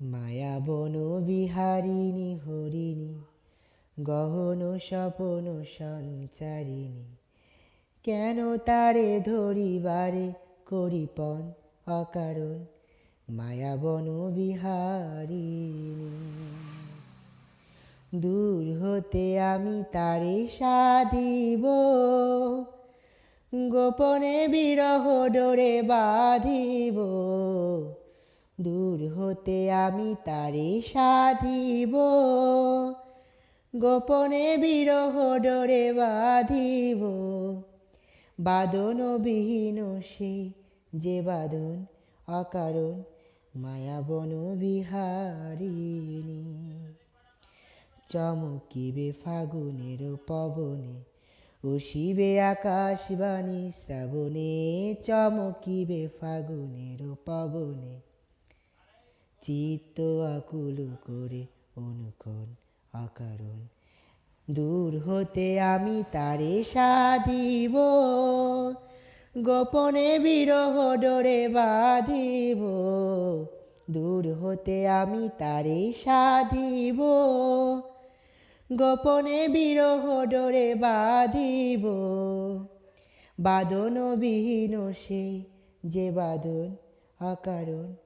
মায়াবন বিহারিণী, হরিণী, গহন স্বপন সঞ্চারিণী, কেন তারে ধরিবারে করিপন অকারণ? মায়াবন বিহারিণী, দূর হতে আমি তারে সাধিব। গোপনে বিরহ ডোরে বাঁধিব। দূর হতে আমি তারে সাধিব। গোপনে বিরহ ডরে বাঁধিব। বাদন বিহীন সে যে বাদন, অকারণ মায়াবন বিহারিণী। চমকিবে ফাগুনের পবনে উশিবে আকাশবাণী শ্রাবণে, চমকিবে ফাগুনের পবনে চিত্ত আকুল করে অনুক্ষণ অকারণ দূর হতে আমি তারে সাধিব, গোপনে বিরহ ডোরে বাঁধিব। দূর হতে আমি তারে সাধিব, গোপনে বিরহ ডোরে বাঁধিব। বাদন বিহীন সেই যে বাদন অকারণ